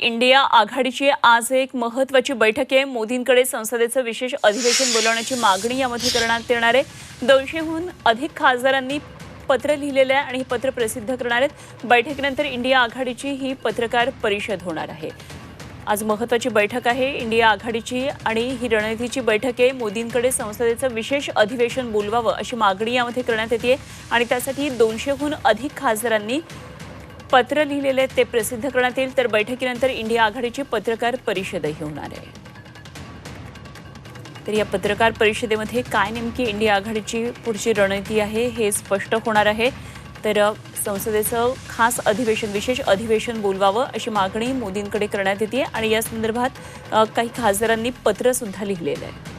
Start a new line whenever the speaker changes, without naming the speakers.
India आघाडीची आज एक महत्वाची बैठक आहे. मोदींकडे संसदेचं विशेष अधिवेशन बोलावण्याची मागणी यामध्ये करण्यात येणार आहे. दोनशेहून अधिक खासदारांनी पत्र लिहिलेलं आहे आणि हे पत्र प्रसिद्ध करणार आहेत. बैठकीनंतर इंडिया आघाडीची ही पत्रकार परिषद होणार आहे. आज महत्वाची बैठक आहे. इंडिया आघाडीची आणि ही रणनीतीची बैठक आहे. मोदींकडे संसदेचं विशेष अधिवेशन बोलवावं अशी मागणी यामध्ये करण्यात येते आणि त्यासाठी दोनशेहून अधिक खासदारांनी पत्र लिहिलेले आहेत ते प्रसिद्ध करण्यात येईल. तर बैठकीनंतर इंडिया आघाडीची पत्रकार परिषदही होणार आहे. तर या पत्रकार परिषदेमध्ये काय नेमकी इंडिया आघाडीची पुढची रणनीती आहे हे स्पष्ट होणार आहे. तर संसदेचं खास अधिवेशन विशेष अधिवेशन बोलवावं अशी मागणी मोदींकडे करण्यात येते. आणि या संदर्भात काही खासदारांनी पत्रसुद्धा लिहिलेलं आहे.